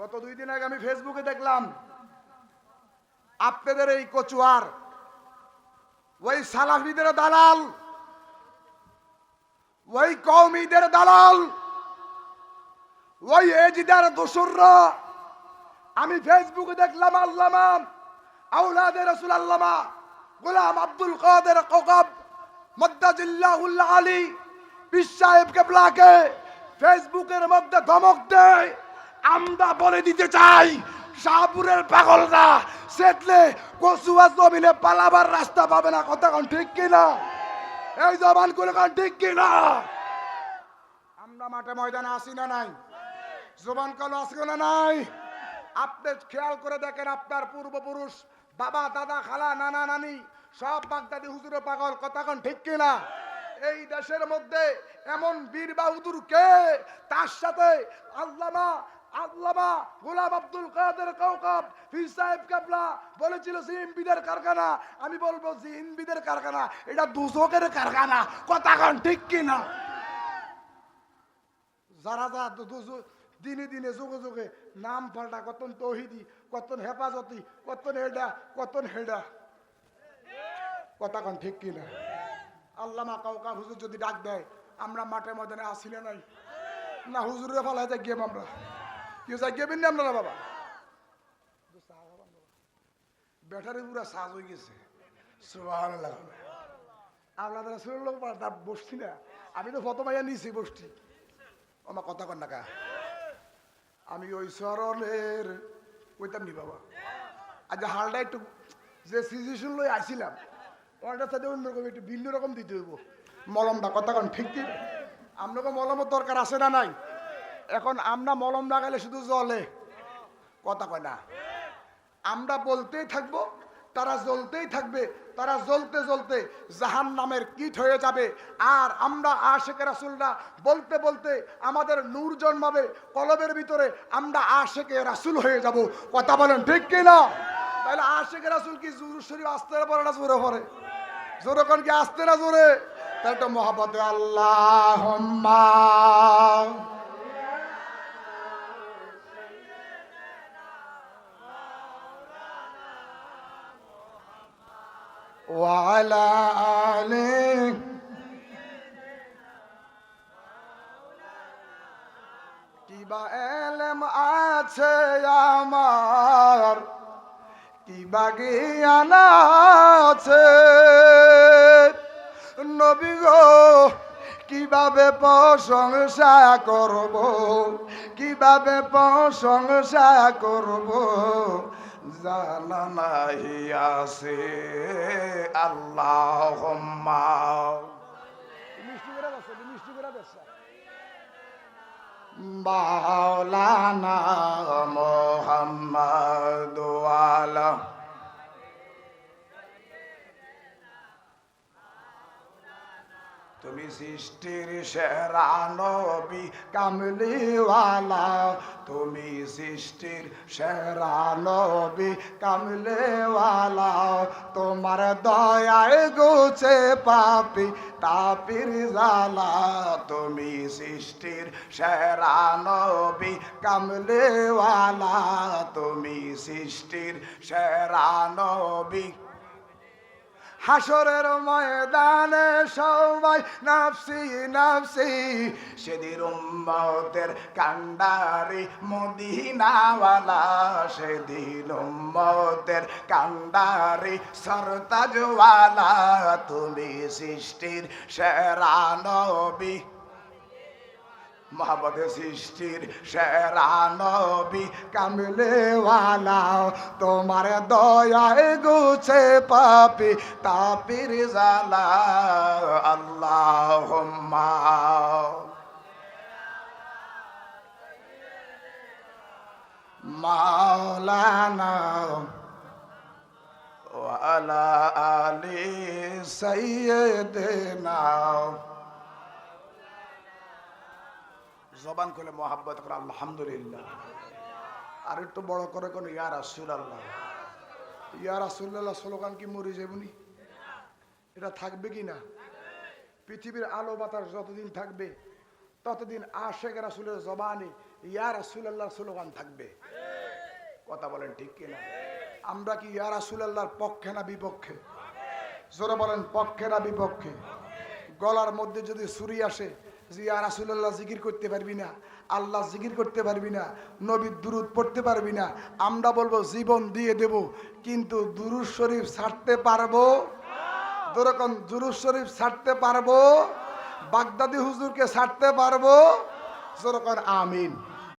গত দুই দিন আগে আমি ফেসবুকে দেখলাম, আপনাদের এই কচুয়ার, ওই সালাফিদের দালাল, ওই কৌমিদের দালাল, ওই এজিদার দোসররা, আমি ফেসবুকে দেখলাম আল্লামা আউলাদের রসুল আল্লামা গোলাম আব্দুল কাদের কোকব মদ্দাজিল্লাহুল্লাহ আলী পীর সাহেব ফেসবুকের মধ্যে ধমক দেয়। আমরা বলে দিতে চাই শাহপুরের পাগলরা সেটলে কচুয়া জমিনে পালাবার রাস্তা পাবে না। কথা কোন ঠিক কিনা? এই জবান করে কোন ঠিক কিনা? আমরা মাঠে ময়দানে আসি না নাই? জবান কালো আসবে না নাই? আপনি খেয়াল করে দেখেন আপনার পূর্বপুরুষ, বাবা, দাদা, খালা, নানা, নানি, সব বাগদাদি হুজুরে পাগল। কথা কোন ঠিক কিনা? এই দেশের মধ্যে এমন বীর বাহাদুর কে? তার সাথে আল্লামা আল্লামা গোলাম আব্দুল কাদের কাউকাব ফির সাহেব কাবলা বলেছিল জিনবিদের কারখানা। আমি বলব জিনবিদের কারখানা, এটা দুজকের কারখানা। কথা কোন ঠিক কিনা? যারা যা দিনে দিনে, যুগে যুগে নাম পাল্টা, কতন তহিদি, কতন হেফাজতি, কতন হেডা কতন হেডা। কথা কন ঠিক কিনা? আল্লামা কাউকা হুজুর যদি ডাক দেয়, আমরা মাঠে ময়দানে আসিলে নাই? না হুজুরে ফেলা যায় গেম আমরা। কি যায় গেবেন না আপনারা বাবা? ব্যাটারি পুরা সাজ হয়ে গেছে। শুনল বসছি না। আমি তো ফটো মাইয়া নিয়েছি বসছি। আমার কথা কন নাকা আমি ওই স্মরণের কইতাম নি বাবা? আজ হালটা একটু যে সিচুয়েশন লই আইছিলাম ওনাটার সাথে অন্যরকম, একটু ভিন্ন রকম দিতে হইব। মলমটা কথা কন, ঠিক কি? আপনাকে মলমের দরকার আছে না নাই? এখন আমরা মলম লাগাইলে শুধু জলে? কথা কয় না। আমরা বলতেই থাকব, তারা জ্বলতেই থাকবে, তারা জ্বলতে জ্বলতে জাহান নামের কীট হয়ে যাবে। আর আমরা আশেখ রাসুলরা বলতে বলতে আমাদের নূর জন্মাবে, কলবের ভিতরে আমরা আশেকে রাসুল হয়ে যাব। কথা বলেন ঠিক কি না? তাহলে আশেখ রাসুল কি জুর শরীফ আসতে পরে না জোরে পরে? জোরে কোন কি আসতে না জোরে? তাহলে তো মহাবতে আল্লাহ وعلى آله কিবা এলেম আছে আমার কিবা জ্ঞান আছে নবী গো কিভাবে প্রশংসা করব কিভাবে প্রশংসা করব জানা নাহি আছে আল্লাহ মাওলানা সৃষ্টির সেরা নবী কামলিওয়ালা। তুমি সৃষ্টির সেরা নবী কামলিওয়ালা। তোমার দয়ায় গুছে পাপি তাপির জালা তুমি সৃষ্টির সেরা নবী কামলিওয়ালা। তুমি সৃষ্টির সেরা নবী হাসরের ময়দানে সবাই নাফসি নাফসি। সেদিন উম্মতের কান্ডারি মদিনাওয়ালা, সেদিন উম্মতের কান্ডারি সরতাজওয়ালা। তুমি সৃষ্টির সেরা নবী। মহাবতে সৃষ্টির সেরা নবী কামলেওয়ালা, তোমার দয়ায় গুছে পাপি তাপির জালা। আল্লাহ মাওলানা ওয়ালা আলী সৈয়দনা জবান করলে মহাব্বত করে, আলহামদুলিল্লাহ। আর একটু বড় করে কোন, ইয়া রাসুল আল্লাহ ইয়া রাসুল্লাহ স্লোগান কি মরে যাবনি এটা থাকবে কি না? পৃথিবীর আলো বাতাস যতদিন থাকবে, ততদিন আশেখ রাসুলের জবানে ইয়া রাসূলুল্লাহর স্লোগান থাকবে। কথা বলেন ঠিক কিনা? আমরা কি ইয়া রাসূলুল্লাহর পক্ষে না বিপক্ষে? জোরে বলেন, পক্ষে না বিপক্ষে? গলার মধ্যে যদি ছুরি আসে যে আর রাসূলুল্লাহ জিকির করতে পারবি না, আল্লাহ জিকির করতে পারবি না, নবীর দুরুদ পড়তে পারবি না, আমরা বলব জীবন দিয়ে দেব, কিন্তু দুরুদ শরীফ ছাড়তে পারব? দুরকম দুরুদ শরীফ ছাড়তে পারব? বাগদাদি হুজুরকে ছাড়তে পারব? যেরকম আমিন।